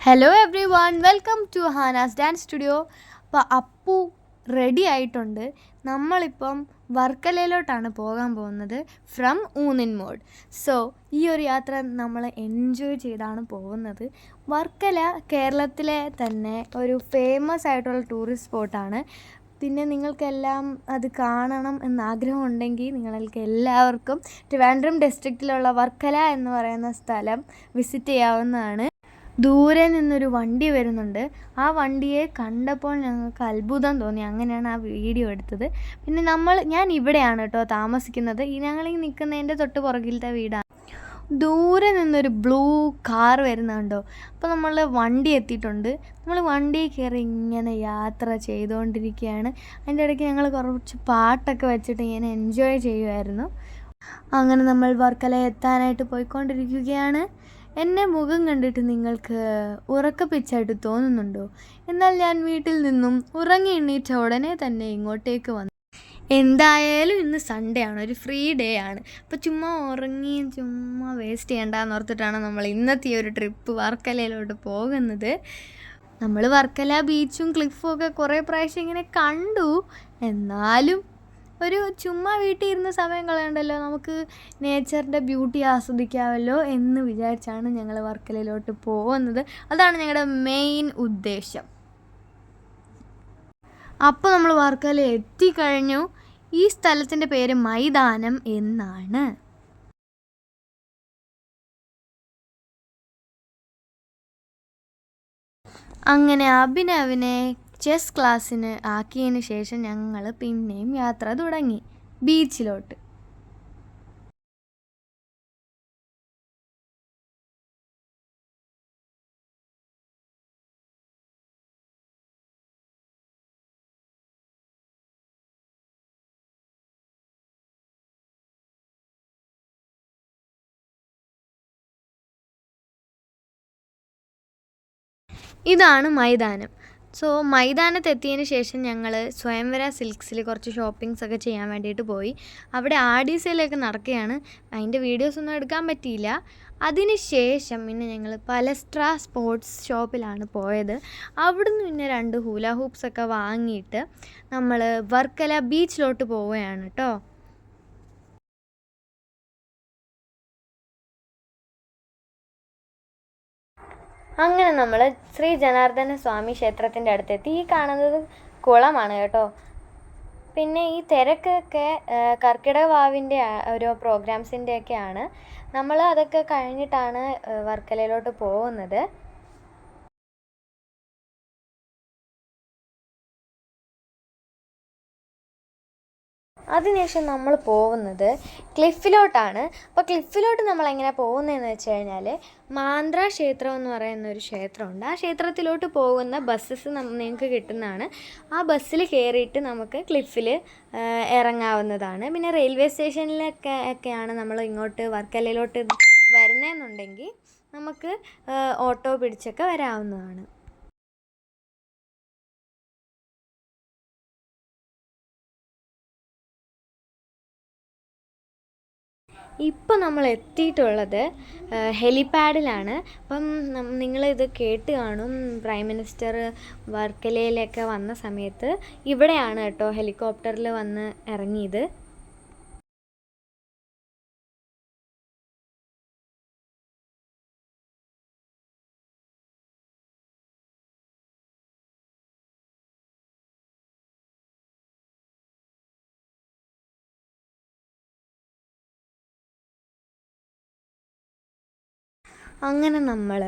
Hello everyone welcome to Hana's dance studio അപ്പോൾ Appu ready ആയിട്ടുണ്ട്. നമ്മളിപ്പം വർക്കലയിലോട്ടാണ് പോകാൻ പോകുന്നത് ഫ്രം ഊനിൻ മോഡ് സോ ഈ ഒരു യാത്ര നമ്മൾ എൻജോയ് ചെയ്താണ് പോകുന്നത്. വർക്കല കേരളത്തിലെ തന്നെ ഒരു ഫേമസ് ആയിട്ടുള്ള ടൂറിസ്റ്റ് സ്പോട്ടാണ് പിന്നെ നിങ്ങൾക്കെല്ലാം അത് കാണണം എന്ന് ആഗ്രഹമുണ്ടെങ്കിൽ നിങ്ങൾക്ക് എല്ലാവർക്കും ട്രിവാൻഡ്രം ഡിസ്ട്രിക്റ്റിലുള്ള വർക്കല എന്ന് പറയുന്ന സ്ഥലം വിസിറ്റ് ചെയ്യാവുന്നതാണ്. ദൂരെ നിന്നൊരു വണ്ടി വരുന്നുണ്ട്. ആ വണ്ടിയെ കണ്ടപ്പോൾ ഞങ്ങൾക്ക് അത്ഭുതം തോന്നി. അങ്ങനെയാണ് ആ വീഡിയോ എടുത്തത്. പിന്നെ നമ്മൾ ഞാൻ ഇവിടെയാണ് കേട്ടോ താമസിക്കുന്നത്. ഈ ഞങ്ങൾ ഈ നിൽക്കുന്നതിന്റെ തൊട്ട് പുറകിലത്തെ വീടാണ്. ദൂരെ നിന്നൊരു ബ്ലൂ കാർ വരുന്നുണ്ടോ അപ്പോൾ നമ്മൾ വണ്ടി എത്തിയിട്ടുണ്ട്. നമ്മൾ വണ്ടിയിൽ കയറി ഇങ്ങനെ യാത്ര ചെയ്തുകൊണ്ടിരിക്കുകയാണ്. അതിന്റെ ഇടയ്ക്ക് ഞങ്ങൾ കുറച്ച് പാട്ടൊക്കെ വെച്ചിട്ട് ഇങ്ങനെ എൻജോയ് ചെയ്യുമായിരുന്നു. അങ്ങനെ നമ്മൾ വർക്കല എത്താനായിട്ട് പോയിക്കൊണ്ടിരിക്കുകയാണ്. എന്നെ മുഖം കണ്ടിട്ട് നിങ്ങൾക്ക് ഉറക്കപ്പിച്ചായിട്ട് തോന്നുന്നുണ്ടോ? എന്നാൽ ഞാൻ വീട്ടിൽ നിന്നും ഉറങ്ങി എണ്ണീറ്റ ഉടനെ തന്നെ ഇങ്ങോട്ടേക്ക് വന്നു. എന്തായാലും ഇന്ന് സൺഡേ ആണ്. ഒരു ഫ്രീ ഡേ ആണ്. അപ്പോൾ ചുമ്മാ ഉറങ്ങി ചുമ്മാ വേസ്റ്റ് ചെയ്യണ്ടെന്ന് ഓർത്തിട്ടാണ് നമ്മൾ ഇന്നത്തെ ഒരു ട്രിപ്പ് വർക്കലയിലോട്ട് പോകുന്നത്. നമ്മൾ വർക്കല ബീച്ചും ക്ലിഫും ഒക്കെ കുറേ പ്രാവശ്യം ഇങ്ങനെ കണ്ടു. എന്നാലും ഒരു ചുമ്മാ വീട്ടിൽ ഇരുന്ന് സമയം കളയണ്ടല്ലോ? നമുക്ക് നേച്ചറിന്റെ ബ്യൂട്ടി ആസ്വദിക്കാമല്ലോ എന്ന് വിചാരിച്ചാണ് ഞങ്ങൾ വർക്കലയിലോട്ട് പോകുന്നത്. അതാണ് ഞങ്ങളുടെ മെയിൻ ഉദ്ദേശം. അപ്പോൾ നമ്മൾ വർക്കല എത്തിക്കഴിഞ്ഞു. ഈ സ്ഥലത്തിന്റെ പേര് മൈതാനം എന്നാണ്. അങ്ങനെ അഭിനവിനെ ചെസ് ക്ലാസ്സിന് ആക്കിയതിന് ശേഷം ഞങ്ങൾ പിന്നെയും യാത്ര തുടങ്ങി. ബീച്ചിലോട്ട്. ഇതാണ് മൈതാനം. സോ മൈതാനത്ത് എത്തിയതിന് ശേഷം ഞങ്ങൾ സ്വയംവര സിൽക്സിൽ കുറച്ച് ഷോപ്പിംഗ്സ് ഒക്കെ ചെയ്യാൻ വേണ്ടിയിട്ട് പോയി. അവിടെ ആഡി സെയിലൊക്കെ നടക്കുകയാണ്. അതിന്റെ വീഡിയോസൊന്നും എടുക്കാൻ പറ്റിയില്ല. അതിന് ശേഷം പിന്നെ ഞങ്ങൾ പലസ്ട്ര സ്പോർട്സ് ഷോപ്പിലാണ് പോയത്. അവിടുന്ന് പിന്നെ രണ്ട് ഹൂല ഹൂപ്സ് ഒക്കെ വാങ്ങിയിട്ട് നമ്മൾ വർക്കല ബീച്ചിലോട്ട് പോവുകയാണ് കേട്ടോ അങ്ങനെ നമ്മൾ ശ്രീ ജനാർദ്ദന സ്വാമി ക്ഷേത്രത്തിന്റെ അടുത്തെത്തി. ഈ കാണുന്നത് കുളമാണ് കേട്ടോ. പിന്നെ ഈ തിരക്കൊക്കെ കർക്കിടക വാവിന്റെ ഓരോ പ്രോഗ്രാംസിന്റെ ഒക്കെയാണ് നമ്മൾ അതൊക്കെ കഴിഞ്ഞിട്ടാണ് വർക്കലയിലോട്ട് പോകുന്നത്. അതിനുശേഷം നമ്മൾ പോകുന്നത് ക്ലിഫിലോട്ടാണ്. അപ്പോൾ ക്ലിഫിലോട്ട് നമ്മൾ എങ്ങനെ പോകുന്നതെന്ന് വെച്ച് കഴിഞ്ഞാൽ മാന്ത്ര ക്ഷേത്രം എന്ന് പറയുന്ന ഒരു ക്ഷേത്രമുണ്ട്. ആ ക്ഷേത്രത്തിലോട്ട് പോകുന്ന ബസ്സസ് നിങ്ങൾക്ക് കിട്ടുന്നതാണ്. ആ ബസ്സിൽ കയറിയിട്ട് നമുക്ക് ക്ലിഫിൽ ഇറങ്ങാവുന്നതാണ്. പിന്നെ റെയിൽവേ സ്റ്റേഷനിലൊക്കെ ഒക്കെയാണ് നമ്മൾ ഇങ്ങോട്ട് വർക്കലയിലോട്ട് വരുന്നതെന്നുണ്ടെങ്കിൽ നമുക്ക് ഓട്ടോ പിടിച്ചൊക്കെ വരാവുന്നതാണ്. ഇപ്പം നമ്മൾ എത്തിയിട്ടുള്ളത് ഹെലിപാഡിലാണ്. അപ്പം നിങ്ങൾ ഇത് കേട്ട് കാണും. പ്രൈം മിനിസ്റ്റർ വർക്കലയിലൊക്കെ വന്ന സമയത്ത് ഇവിടെയാണ് കേട്ടോ ഹെലികോപ്റ്ററിൽ വന്ന് ഇറങ്ങിയത്. അങ്ങനെ നമ്മൾ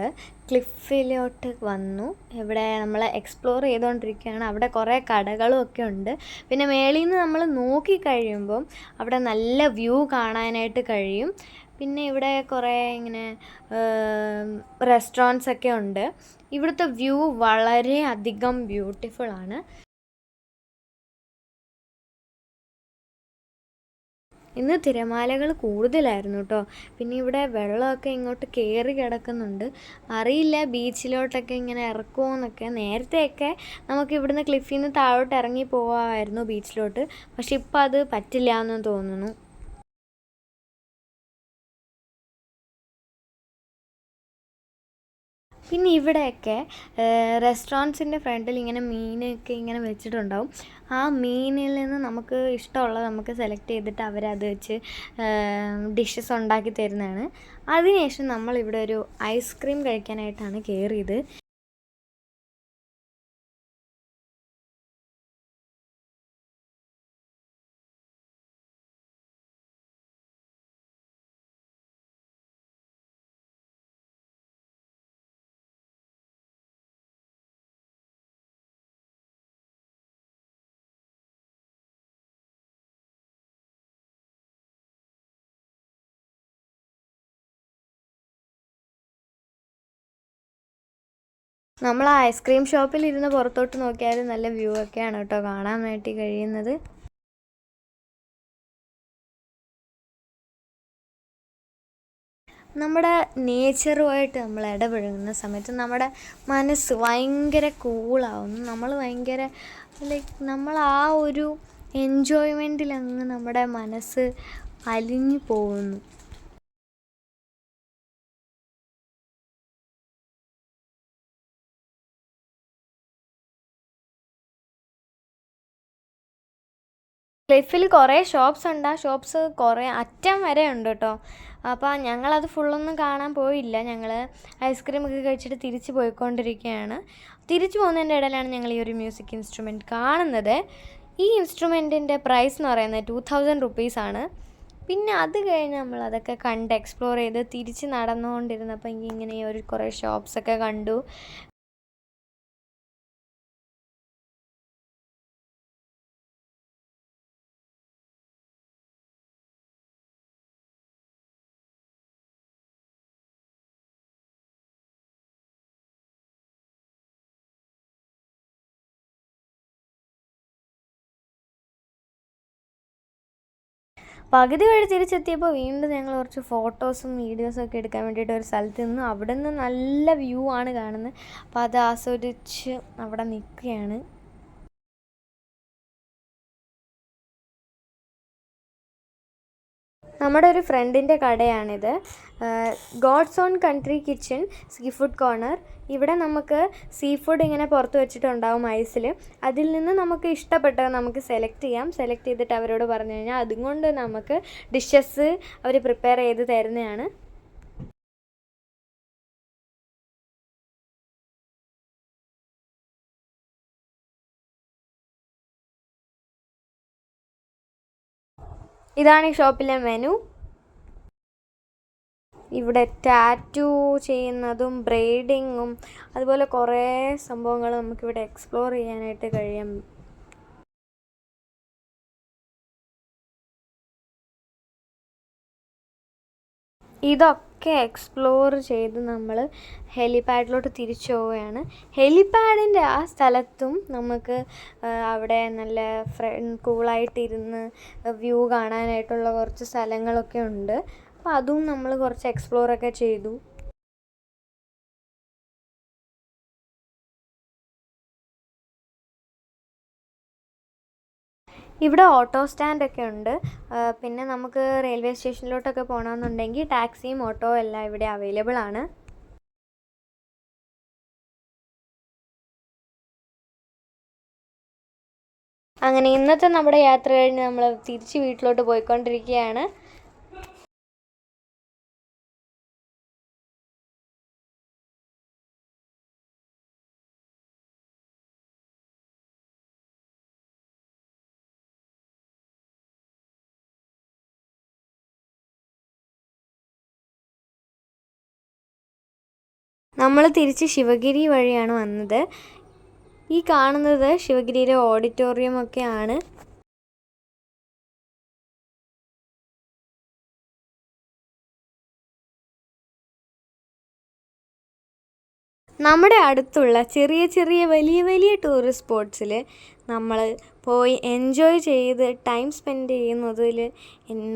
ക്ലിഫിലോട്ട് വന്നു. ഇവിടെ നമ്മൾ എക്സ്പ്ലോർ ചെയ്തുകൊണ്ടിരിക്കുകയാണ് അവിടെ കുറേ കടകളും ഒക്കെ ഉണ്ട്. പിന്നെ മേളിൽ നിന്ന് നമ്മൾ നോക്കി കഴിയുമ്പം അവിടെ നല്ല വ്യൂ കാണാനായിട്ട് കഴിയും. പിന്നെ ഇവിടെ കുറേ ഇങ്ങനെ റെസ്റ്റോറന്റ്സ് ഒക്കെ ഉണ്ട്. ഇവിടുത്തെ വ്യൂ വളരെ അധികം ബ്യൂട്ടിഫുൾ ആണ്. ഇന്ന് തിരമാലകൾ കൂടുതലായിരുന്നു കേട്ടോ പിന്നെ ഇവിടെ വെള്ളമൊക്കെ ഇങ്ങോട്ട് കയറി കിടക്കുന്നുണ്ട്. അറിയില്ല ബീച്ചിലോട്ടൊക്കെ ഇങ്ങനെ ഇറക്കുമോന്നൊക്കെ നേരത്തെയൊക്കെ നമുക്ക് ഇവിടുന്ന് ക്ലിഫിൽ നിന്ന് താഴോട്ട് ഇറങ്ങി പോകാമായിരുന്നു ബീച്ചിലോട്ട്. പക്ഷെ ഇപ്പം അത് പറ്റില്ല എന്ന് തോന്നുന്നു. പിന്നെ ഇവിടെയൊക്കെ റെസ്റ്റോറന്റ്സിന്റെ ഫ്രണ്ടിൽ ഇങ്ങനെ മീനൊക്കെ ഇങ്ങനെ വെച്ചിട്ടുണ്ടാവും. ആ മീനിൽ നിന്ന് നമുക്ക് ഇഷ്ടമുള്ളത് നമുക്ക് സെലക്ട് ചെയ്തിട്ട് അവരത് വെച്ച് ഡിഷസ് ഉണ്ടാക്കി തരുന്നതാണ്. അതിനുശേഷം നമ്മളിവിടെ ഒരു ഐസ്ക്രീം കഴിക്കാനായിട്ടാണ് കയറിയത് നമ്മൾ ഐസ്ക്രീം ഷോപ്പിൽ ഇരുന്ന് പുറത്തോട്ട് നോക്കിയാൽ നല്ല വ്യൂ ഒക്കെയാണ് കേട്ടോ കാണാൻ വേണ്ടി കഴിയുന്നത്. നമ്മുടെ നേച്ചറുമായിട്ട് നമ്മൾ ഇടപഴകുന്ന സമയത്ത് നമ്മുടെ മനസ്സ് ഭയങ്കര കൂളാവുന്നു നമ്മൾ ഭയങ്കര ലൈക്ക് നമ്മൾ ആ ഒരു എൻജോയ്മെന്റിൽ അങ്ങ് നമ്മുടെ മനസ്സ് അലിഞ്ഞു പോകുന്നു. ക്ലിഫിൽ കുറേ ഷോപ്സ് ഉണ്ട്. ആ ഷോപ്സ് കുറേ അറ്റം വരെ ഉണ്ട് കേട്ടോ. അപ്പോൾ ഞങ്ങളത് ഫുള്ളൊന്നും കാണാൻ പോയില്ല. ഞങ്ങൾ ഐസ്ക്രീം ഒക്കെ കഴിച്ചിട്ട് തിരിച്ച് പോയിക്കൊണ്ടിരിക്കുകയാണ്. തിരിച്ചു പോകുന്നതിന്റെ ഇടയിലാണ് ഞങ്ങൾ ഈ ഒരു മ്യൂസിക് ഇൻസ്ട്രുമെന്റ് കാണുന്നത്. ഈ ഇൻസ്ട്രുമെന്റിന്റെ പ്രൈസ് എന്ന് പറയുന്നത് ടു തൗസൻഡ് റുപ്പീസാണ് പിന്നെ അത് കഴിഞ്ഞ് നമ്മൾ അതൊക്കെ കണ്ട് എക്സ്പ്ലോർ ചെയ്ത് തിരിച്ച് നടന്നുകൊണ്ടിരുന്നപ്പോൾ ഇങ്ങനെ ഒരു കുറേ ഷോപ്സൊക്കെ കണ്ടു. പകുതി വഴി തിരിച്ചെത്തിയപ്പോൾ വീണ്ടും ഞങ്ങൾ കുറച്ച് ഫോട്ടോസും വീഡിയോസും ഒക്കെ എടുക്കാൻ വേണ്ടിയിട്ട് ഒരു സ്ഥലത്ത് നിന്ന് അവിടെ നിന്ന് നല്ല വ്യൂ ആണ് കാണുന്നത്. അപ്പോൾ അത് ആസ്വദിച്ച് അവിടെ നിൽക്കുകയാണ് നമ്മുടെ ഒരു ഫ്രണ്ടിന്റെ കടയാണിത്. God's own country kitchen seafood corner ഇവിടെ നമുക്ക് സീ ഫുഡ് ഇങ്ങനെ പുറത്ത് വെച്ചിട്ടുണ്ടാവും ഐസിൽ അതിൽ നിന്ന് നമുക്ക് ഇഷ്ടപ്പെട്ടത് നമുക്ക് സെലക്ട് ചെയ്യാം. സെലക്ട് ചെയ്തിട്ട് അവരോട് പറഞ്ഞു കഴിഞ്ഞാൽ അതുകൊണ്ട് നമുക്ക് ഡിഷസ് അവർ പ്രിപ്പയർ ചെയ്ത് തരുന്നതാണ്. ഇതാണ് ഈ ഷോപ്പിലെ മെനു. ഇവിടെ ടാറ്റു ചെയ്യുന്നതും ബ്രെയ്ഡിങ്ങും അതുപോലെ കുറേ സംഭവങ്ങൾ നമുക്കിവിടെ എക്സ്പ്ലോർ ചെയ്യാനായിട്ട് കഴിയും. ഇതൊക്കെ എക്സ്പ്ലോർ ചെയ്ത് നമ്മൾ ഹെലിപാഡിലോട്ട് തിരിച്ചു പോവുകയാണ്. ഹെലിപാഡിന്റെ ആ സ്ഥലത്തും നമുക്ക് അവിടെ നല്ല ഫ്ര കൂളായിട്ടിരുന്ന് വ്യൂ കാണാനായിട്ടുള്ള കുറച്ച് സ്ഥലങ്ങളൊക്കെ ഉണ്ട്. അപ്പോൾ അതും നമ്മൾ കുറച്ച് എക്സ്പ്ലോറൊക്കെ ചെയ്തു. ഇവിടെ ഓട്ടോ സ്റ്റാൻഡൊക്കെ ഉണ്ട്. പിന്നെ നമുക്ക് റെയിൽവേ സ്റ്റേഷനിലോട്ടൊക്കെ പോകണമെന്നുണ്ടെങ്കിൽ ടാക്സിയും ഓട്ടോ എല്ലാം ഇവിടെ അവൈലബിൾ ആണ്. അങ്ങനെ ഇന്നത്തെ നമ്മുടെ യാത്ര കഴിഞ്ഞ് നമ്മൾ തിരിച്ച് വീട്ടിലോട്ട് പോയിക്കൊണ്ടിരിക്കുകയാണ്. നമ്മൾ തിരിച്ച് ശിവഗിരി വഴിയാണ് വന്നത്. ഈ കാണുന്നത് ശിവഗിരിയിലെ ഓഡിറ്റോറിയം ഒക്കെയാണ്. നമ്മുടെ അടുത്തുള്ള ചെറിയ ചെറിയ വലിയ വലിയ ടൂറിസ്റ്റ് സ്പോട്ട്സിൽ നമ്മൾ പോയി എൻജോയ് ചെയ്ത് ടൈം സ്പെൻഡ് ചെയ്യുന്നതിൽ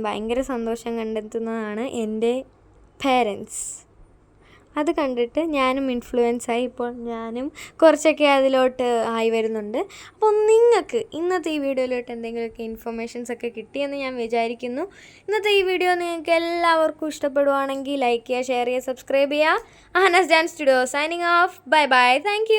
ഭയങ്കര സന്തോഷം കണ്ടെത്തുന്നതാണ് എന്റെ പേരൻസ് അത് കണ്ടിട്ട് ഞാനും ഇൻഫ്ലുവൻസ് ആയി. ഇപ്പോൾ ഞാനും കുറച്ചൊക്കെ അതിലോട്ട് ആയി വരുന്നുണ്ട്. അപ്പോൾ നിങ്ങൾക്ക് ഇന്നത്തെ ഈ വീഡിയോയിലോട്ട് എന്തെങ്കിലുമൊക്കെ ഇൻഫർമേഷൻസ് ഒക്കെ കിട്ടിയെന്ന് ഞാൻ വിചാരിക്കുന്നു. ഇന്നത്തെ ഈ വീഡിയോ നിങ്ങൾക്ക് എല്ലാവർക്കും ഇഷ്ടപ്പെടുവാണെങ്കിൽ ലൈക്ക് ചെയ്യുക ഷെയർ ചെയ്യുക സബ്സ്ക്രൈബ് ചെയ്യുക. Ahana's dance studio signing off bye bye thank